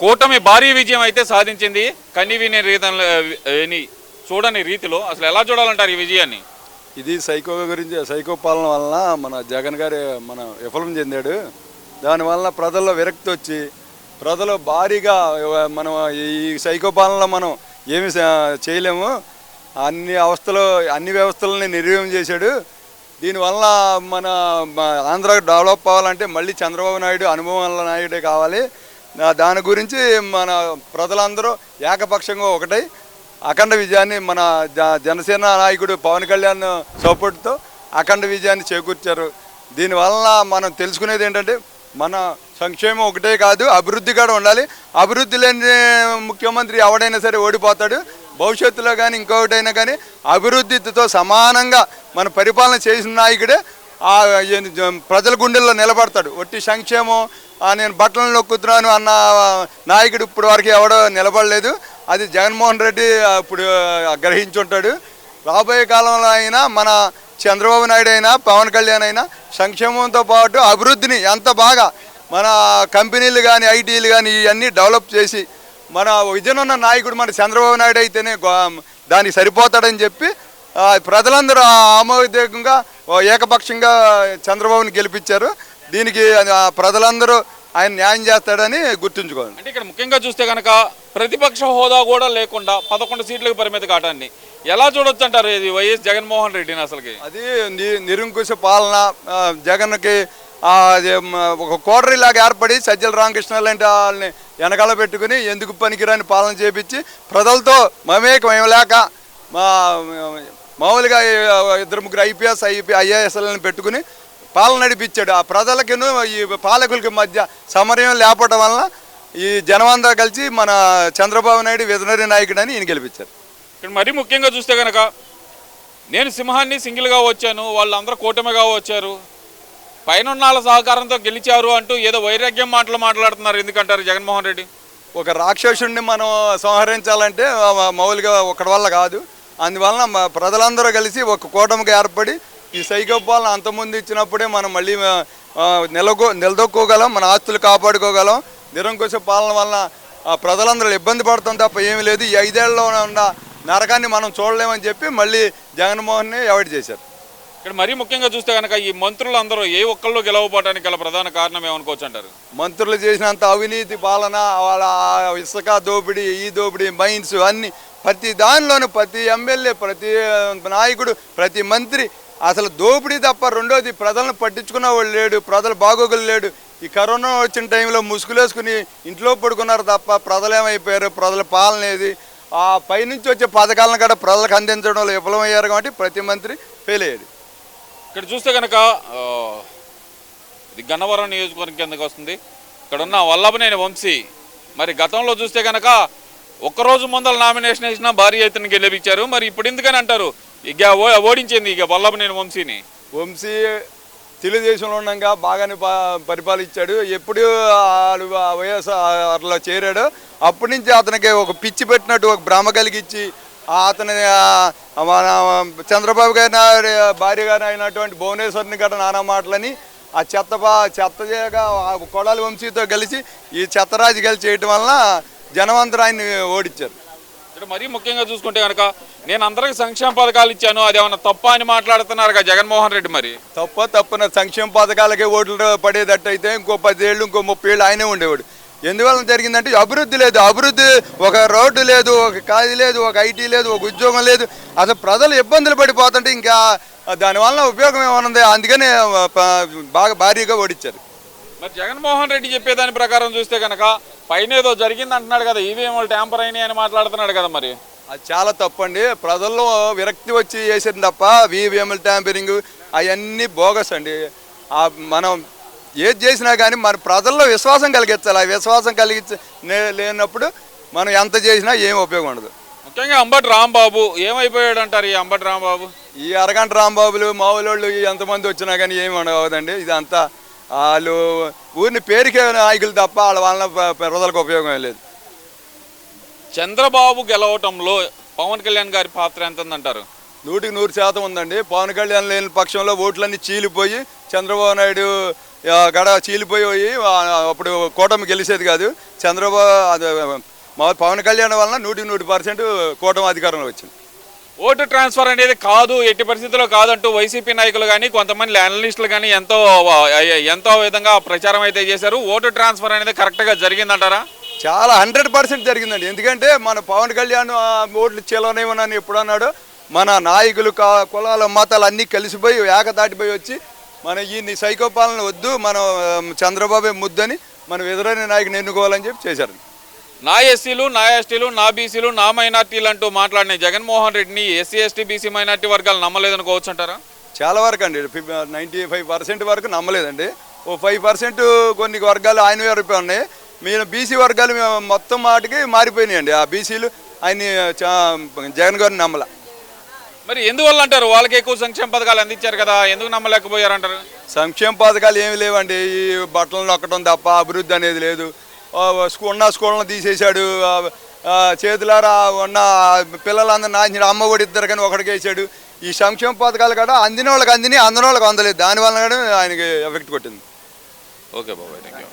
కూటమి భారీ విజయం అయితే సాధించింది. కన్ని విని రీతంలో చూడని రీతిలో అసలు ఎలా చూడాలంటారు ఈ విజయాన్ని? ఇది సైకో గురించి సైకో పాలన వలన మన జగన్ గారి మన విఫలం చెందాడు. దానివల్ల ప్రజల్లో విరక్తి వచ్చి ప్రజలు భారీగా మనం ఈ సైకో పాలనలో మనం ఏమి చేయలేము. అన్ని అవస్థలు అన్ని వ్యవస్థలని నిర్వీర్యం చేశాడు. దీనివల్ల మన ఆంధ్ర డెవలప్ అవ్వాలంటే మళ్ళీ చంద్రబాబు నాయుడు అనుభవం నాయుడే కావాలి. దాని గురించి మన ప్రజలందరూ ఏకపక్షంగా ఒకటై అఖండ విజయాన్ని మన జ- జనసేన నాయకుడు పవన్ కళ్యాణ్ సపోర్ట్తో అఖండ విజయాన్ని చేకూర్చారు. దీనివల్ల మనం తెలుసుకునేది ఏంటంటే మన సంక్షేమం ఒకటే కాదు అభివృద్ధి కూడా ఉండాలి. అభివృద్ధి లేని ముఖ్యమంత్రి ఎవడైనా సరే ఓడిపోతాడు. భవిష్యత్తులో కానీ ఇంకొకటైనా కానీ అభివృద్ధితో సమానంగా మన పరిపాలన చేసిన నాయకుడే ప్రజల గుండెల్లో నిలబడతాడు. ఒట్టి సంక్షేమం నేను బట్టలను నొక్కుతున్నాను అన్న నాయకుడు ఇప్పుడు వరకు ఎవడో నిలబడలేదు. అది జగన్మోహన్ రెడ్డి ఇప్పుడు గ్రహించుంటాడు. రాబోయే కాలంలో అయినా మన చంద్రబాబు నాయుడు అయినా పవన్ కళ్యాణ్ అయినా సంక్షేమంతో పాటు అభివృద్ధిని ఎంత బాగా మన కంపెనీలు కానీ ఐటీలు కానీ ఇవన్నీ డెవలప్ చేసి మన విజన్ ఉన్న నాయకుడు మన చంద్రబాబు నాయుడు అయితేనే దానికి సరిపోతాడని చెప్పి ప్రజలందరూ ఆమోదకంగా ఏకపక్షంగా చంద్రబాబుని గెలిపించారు. దీనికి ప్రజలందరూ ఆయన న్యాయం చేస్తాడని గుర్తుంచుకోవాలి. అంటే ఇక్కడ ముఖ్యంగా చూస్తే కనుక ప్రతిపక్ష హోదా కూడా లేకుండా పదకొండు సీట్లకు పరిమిత కాటాన్ని ఎలా చూడొచ్చు అంటారు ఇది వైఎస్ జగన్మోహన్ రెడ్డిని అసలుకి? అది నిరంకుశ పాలన జగన్కి ఒక కోటరీ లాగా ఏర్పడి సజ్జల రామకృష్ణ లాంటి వాళ్ళని వెనకాల పెట్టుకుని ఎందుకు పనికిరాని పాలన చేపించి ప్రజలతో మమేకం లేక మా మామూలుగా ఇద్దరు ముగ్గురు ఐపీఎస్ ఐపీ ఐఏఎస్లను పెట్టుకుని పాలన నడిపించాడు. ఆ ప్రజలకిను ఈ పాలకులకి మధ్య సమన్వయం లేపడం వలన ఈ జనమంతా కలిసి మన చంద్రబాబు నాయుడు విజనరీ నాయకుడు అని ఈయన గెలిపించారు. ఇక్కడ మరీ ముఖ్యంగా చూస్తే కనుక నేను సింహాన్ని సింగిల్గా వచ్చాను వాళ్ళందరూ కూటమిగా వచ్చారు. పైన వాళ్ళ సహకారంతో గెలిచారు అంటూ ఏదో వైరాగ్యం మాటలు మాట్లాడుతున్నారు ఎందుకంటారు జగన్మోహన్ రెడ్డి? ఒక రాక్షసుడిని మనం సంహరించాలంటే మామూలుగా ఒకటి వల్ల కాదు. అందువలన ప్రజలందరూ కలిసి ఒక కూటమిగా ఏర్పడి ఈ సైకోపాలను అంతకుముందు ఇచ్చినప్పుడే మనం మళ్ళీ నిలగో నిలదొక్కోగలం మన ఆస్తులు కాపాడుకోగలం. నిరంకుశ పాలన వలన ప్రజలందరూ ఇబ్బంది పడతాం తప్ప ఏమీ లేదు. ఈ ఐదేళ్ళలో ఉన్న నరకాన్ని మనం చూడలేమని చెప్పి మళ్ళీ జగన్మోహన్ని అవాయిడ్ చేశారు. ఇక్కడ మరీ ముఖ్యంగా చూస్తే కనుక ఈ మంత్రులు అందరూ ఏ ఒక్కళ్ళు గెలవపోవడానికి గల ప్రధాన కారణం ఏమనుకోవచ్చు అంటారు మంత్రులు చేసినంత అవినీతి పాలన వాళ్ళ ఇసుక దోపిడీ ఈ దోపిడీ మైన్స్ అన్ని ప్రతి దానిలోనూ ప్రతి ఎమ్మెల్యే ప్రతి నాయకుడు ప్రతి మంత్రి అసలు దోపిడీ తప్ప రెండోది ప్రజలను పట్టించుకున్న వాళ్ళు లేడు ప్రజల బాగోగులు లేడు. ఈ కరోనా వచ్చిన టైంలో ముసుగులేసుకుని ఇంట్లో పడుకున్నారు తప్ప ప్రజలు ఏమైపోయారు ప్రజల పాలన ఏది? ఆ పైనుంచి వచ్చే పథకాలను కూడా ప్రజలకు అందించడంలో విఫలమయ్యారు కాబట్టి ప్రతి మంత్రి ఫెయిల్ అయ్యేది. ఇక్కడ చూస్తే కనుక ఇది గన్నవరం నియోజకవర్గం కిందకి వస్తుంది. ఇక్కడ ఉన్న వల్లభనేని వంశీ మరి గతంలో చూస్తే కనుక ఒక్కరోజు ముందర నామినేషన్ వేసినా భారీ ఎత్తున గెలిపించారు. మరి ఇప్పుడు ఎందుకని అంటారు? ఇక ఓడించింది ఇక వల్లభనేని వంశీని. వంశీ తెలుగుదేశంలో ఉండగా బాగానే పరిపాలించాడు. ఎప్పుడు ఆడు ఆ వైఎస్ఆర్లో చేరాడో. అప్పటి నుంచి అతనికి ఒక పిచ్చి పెట్టినట్టు ఒక భ్రమ కలిగించి అతని మన చంద్రబాబు గారి భార్య గారు అయినటువంటి భువనేశ్వర్ని గట్రా నానా మాటలని ఆ చెత్త బా చెత్త చేయగా ఆ కొడాలి వంశీతో కలిసి ఈ చెత్తరాజు కలిసి చేయటం వలన జనమంతరం ఆయన్ని ఓడించారు ఇక్కడ మరీ ముఖ్యంగా చూసుకుంటే కనుక నేను అందరికి సంక్షేమ పథకాలు ఇచ్చాను అది ఏమన్నా తప్ప అని మాట్లాడుతున్నారు కదా జగన్మోహన్ రెడ్డి మరి? తప్ప తప్పున సంక్షేమ పథకాలకే ఓట్లు పడేటట్టయితే ఇంకో పదేళ్ళు ఇంకో ముప్పై ఏళ్ళు ఆయనే ఉండేవాడు. ఎందువల్ల జరిగిందంటే అభివృద్ధి లేదు. అభివృద్ధి ఒక రోడ్డు లేదు ఒక కాది లేదు ఒక ఐటీ లేదు ఒక ఉద్యోగం లేదు. అసలు ప్రజలు ఇబ్బందులు పడిపోతుంటే ఇంకా దానివల్ల ఉపయోగం ఏమన్నది అందుకనే బాగా భారీగా ఓడించారు మరి జగన్మోహన్ రెడ్డి చెప్పేదాని ప్రకారం చూస్తే కనుక పైన ఏదో జరిగింది అంటున్నాడు కదా ఈవీఎంలు ట్యాంపర్ అయినాయి అని మాట్లాడుతున్నాడు కదా మరి. అది చాలా తప్పండి. ప్రజల్లో విరక్తి వచ్చి చేసింది తప్ప వివిఎంఎల్ ట్యాంపరింగ్ అవన్నీ బోగస్ అండి. మనం ఏది చేసినా కానీ మన ప్రజల్లో విశ్వాసం కలిగించాలి. ఆ విశ్వాసం కలిగించ లేనప్పుడు మనం ఎంత చేసినా ఏం ఉపయోగం ఉండదు. ముఖ్యంగా అంబటి రాంబాబు ఏమైపోయాడు అంటారు ఈ అంబటి రాంబాబు? ఈ అరగంట రాంబాబులు మావులోళ్ళు ఎంతమంది వచ్చినా కానీ ఏమి ఉండవదండి ఇదంతా వాళ్ళు ఊరిని పేరుకే నాయకులు తప్ప వాళ్ళ వలన ప్రజలకు ఉపయోగం లేదు. చంద్రబాబు గెలవటంలో పవన్ కళ్యాణ్ గారి పాత్ర ఎంత ఉందంటారు నూటికి నూరు శాతం ఉందండి. పవన్ కళ్యాణ్ లేని పక్షంలో ఓట్లన్నీ చీలిపోయి చంద్రబాబు నాయుడు గడ చీలిపోయి అప్పుడు కూటమి గెలిచేది కాదు. చంద్రబాబు పవన్ కళ్యాణ్ వలన నూటికి నూటి పర్సెంట్ కూటమి అధికారంలో వచ్చింది. ఓటు ట్రాన్స్ఫర్ అనేది కాదు ఎట్టి పరిస్థితుల్లో కాదంటూ వైసీపీ నాయకులు కానీ కొంతమంది అనలిస్టులు కానీ ఎంతో ఎంతో విధంగా ప్రచారం అయితే చేశారు. ఓటు ట్రాన్స్ఫర్ అనేది కరెక్ట్గా జరిగిందంటారా? చాలా హండ్రెడ్ పర్సెంట్ జరిగిందండి. ఎందుకంటే మన పవన్ కళ్యాణ్ ఆ, ఓట్లు చీలనేమోనని ఎప్పుడు అన్నాడు మన నాయకులు కా- కులాల మతాలు అన్నీ కలిసిపోయి ఏకదాటిపోయి వచ్చి మన ఈ సైకోపాలన వద్దు మనం చంద్రబాబు ముద్దని మనం ఎదురైన నాయకుని ఎన్నుకోవాలని చెప్పి చేశారు నా ఎస్సీలు నా ఎస్టీలు నా బీసీలు నా మైనార్టీలు అంటూ మాట్లాడిన జగన్మోహన్ రెడ్డిని ఎస్సీ ఎస్టీ బీసీ మైనార్టీ వర్గాలు నమ్మలేదనుకోవచ్చు అంటారా? చాలా వరకు అండి. నైంటీ ఫైవ్ పర్సెంట్ వరకు నమ్మలేదండి. ఓ ఫైవ్ పర్సెంట్ కొన్ని వర్గాలు ఆయన వైపు ఉన్నాయి. మీరు బీసీ వర్గాలు మొత్తం మాటికి మారిపోయినాయండి. ఆ బీసీలు ఆయన్ని చా- జగన్ గారిని నమ్మల. మరి ఎందువల్ల అంటారు? వాళ్ళకి ఎక్కువ సంక్షేమ పథకాలు అందించారు కదా ఎందుకు నమ్మలేకపోయారు అంటారు? సంక్షేమ పథకాలు ఏమి లేవండి. ఈ బట్టలు నొక్కడం తప్ప అభివృద్ధి అనేది లేదు. ఉన్న స్కూళ్ళను తీసేశాడు. చేతులారా ఉన్న పిల్లలందరూ నాచిన అమ్మ ఒడి ఇద్దరు కానీ ఒకడికి వేసాడు ఈ సంక్షేమ పథకాలు కూడా అందిన వాళ్ళకి అందిని అందిన వాళ్ళకి అందలేదు. దానివల్ల కూడా ఆయనకి ఎఫెక్ట్ కొట్టింది. ఓకే బాబాయ్ థ్యాంక్ యూ